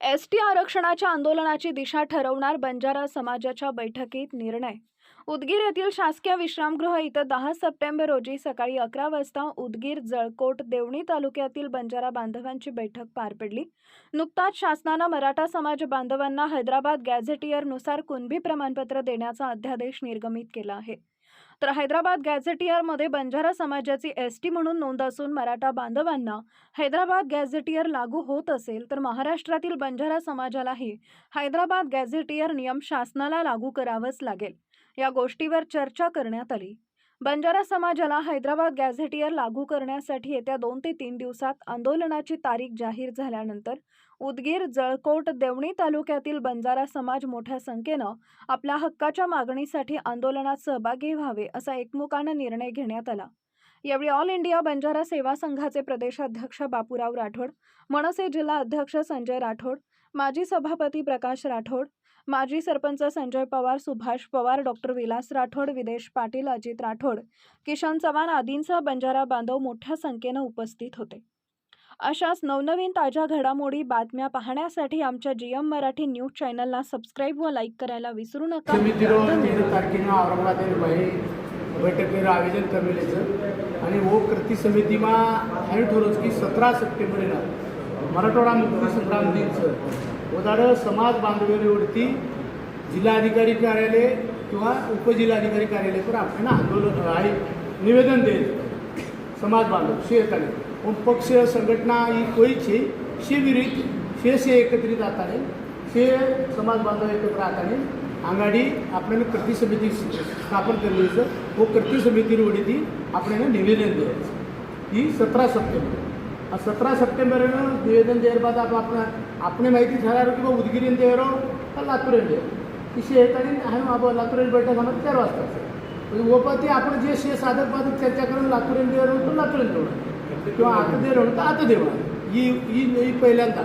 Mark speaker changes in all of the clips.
Speaker 1: S T आरक्षणाच्या आंदोलनाची दिशा ठरवणार बंजारा समाजाच्या बैठकीत निर्णय. उदगीर येथील शासकीय विश्रामगृह इथं दहा सप्टेंबर रोजी सकाळी अकरा वाजता उदगीर जळकोट देवणी तालुक्यातील बंजारा बांधवांची बैठक पार पडली. नुकताच शासनानं मराठा समाज बांधवांना हैदराबाद गॅझेटियरनुसार कुणबी प्रमाणपत्र देण्याचा अध्यादेश निर्गमित केला आहे. तर हैदराबाद गॅझेटियरमध्ये बंजारा समाजाची एस टी म्हणून नोंद असून मराठा बांधवांना हैदराबाद गॅझेटियर लागू होत असेल तर महाराष्ट्रातील बंजारा समाजालाही हैदराबाद गॅझेटियर नियम शासनाला लागू करावंच लागेल. या गोष्टीवर चर्चा करण्यात आली. बंजारा समाजाला हैदराबाद गॅझेटियर लागू करण्यासाठी येत्या दोन ते तीन दिवसात आंदोलनाची तारीख जाहीर झाल्यानंतर उदगीर जळकोट देवणी तालुक्यातील बंजारा समाज मोठ्या संख्येनं आपल्या हक्काच्या मागणीसाठी आंदोलनात सहभागी व्हावे असा एकमुखानं निर्णय घेण्यात आला. यावेळी ऑल इंडिया बंजारा सेवा संघाचे प्रदेशाध्यक्ष बापूराव राठोड मनसे जिल्हा अध्यक्ष संजय राठोड माजी सभापती प्रकाश राठोड माजी सरपंच संजय पवार सुभाष पवार डॉक्टर विलास राठोड विदेश पाटील अजित राठोड किशन चव्हाण आदींसह बंजारा बांधव मोठ्या संख्येनं उपस्थित होते अशाच नवनवीन ताज्या घडामोडी बातम्या पाहण्यासाठी आमच्या जी एम मराठी न्यूज चॅनलला सबस्क्राईब व लाईक करायला विसरू नका
Speaker 2: समितीरो तेरह तारखेनं औरंगाबाद भाई बैठकीर आयोजन કરેલું છે અને वो कृती સમિતિમાં એમ ठरवलं की सतरा सप्टेंबरला मराठवाडा मुक्ती संग्राम दिन છે उदाहरण समाज बांधवरीवरती जिल्हाधिकारी कार्यालय किंवा उपजिल्हाधिकारी कार्यालय तर आपल्याला आंदोलन आहे निवेदन द्यायचं समाज बांधव शेताने पण पक्ष संघटना ही कोई छे शे विरुद्ध शे एकत्रित आताने शे समाज बांधव एकत्र आताने आघाडी आपल्याने कृती समिती स्थापन केली. होतं व कृती समितीवर वडीती आपल्याला निवेदन द्यायचं ही सतरा सप्टेंबर. सतरा सितंबर निवेदन देर बाद आप अपना अपने माहिती झाल्यावर की उदगिरीन देरो का लातूरेन देरो ती शे येतानी हांवें बाबा लातूरेन बैठक आमकां चार वाजता ते आपण जे शे साधक बाधक चर्चा करून लातूरेन देवर तो लातूरेन देवणार किंवा आतां देरो तर आता देवणार ही ही ही पहिल्यांदा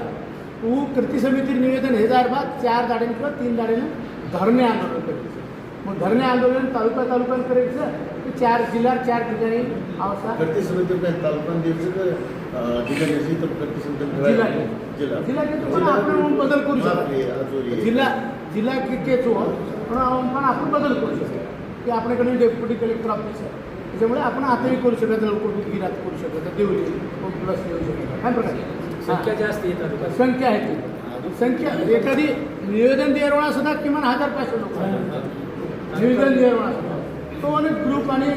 Speaker 2: तू कृती समिती निवेदन हे जार बाद चार जाडेन किंवा तीन जाडेन धरणे आंदोलन करायचं मग धरणे आंदोलन तालुका तालुक्यात करायचं चार जिल्ह्यात चार ठिकाणी आवश्यक
Speaker 3: कृती समिती
Speaker 2: तालुक्यात द्यायचं पण आपण बदल करू शकतो. जिल्हा जिल्हा के केचो पण आपण पण आपण बदल करू शकतो. की आपल्याकडे डेप्युटी कलेक्टर ऑफिस आहे. त्याच्यामुळे आपण आताही करू शकत लवकर गिरात करू शकत देवली प्लस देऊ शकतो काय प्रकारे
Speaker 4: संख्या जास्त आहे तालुक्यात
Speaker 2: संख्या आहे ती. संख्या एखादी निवेदन देरवणा सुद्धा किमान हजार पाचशे लोक. निवेदन देरवणा सुद्धा. तो अनेक ग्रुप आणि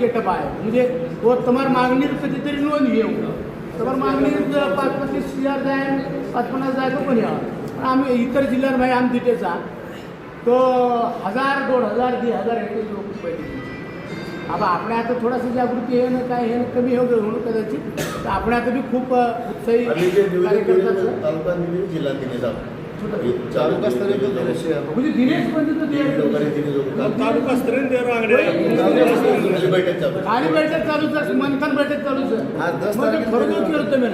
Speaker 2: गेटअप आहे म्हणजे व तुम्हाला मागणी कधीतरी नोंद घेऊ. तुम्हाला मागणी पाच पस्तीस हजार जाय पाच पन्नास जाय तो पण यावं पण आम्ही इतर जिल्ह्यात भाई आम तिथेचा तो हजार दोन हजार दीड हजार हे लोक पहिले. आता आपल्या आता थोडासा जागृती आहे ना काय हे ना कमी हो गं म्हणून कदाचित. तर आपण आता बी खूप उत्साही.
Speaker 3: तालुका
Speaker 5: स्तरीय.
Speaker 2: म्हणजे
Speaker 5: तालुका स्तरीय
Speaker 3: बैठक चालू.
Speaker 2: आणि बैठक चालूच आहे मंथन बैठक चालूच
Speaker 5: आज
Speaker 2: आहे
Speaker 5: दस
Speaker 2: मग ते
Speaker 5: तारखेला
Speaker 2: मी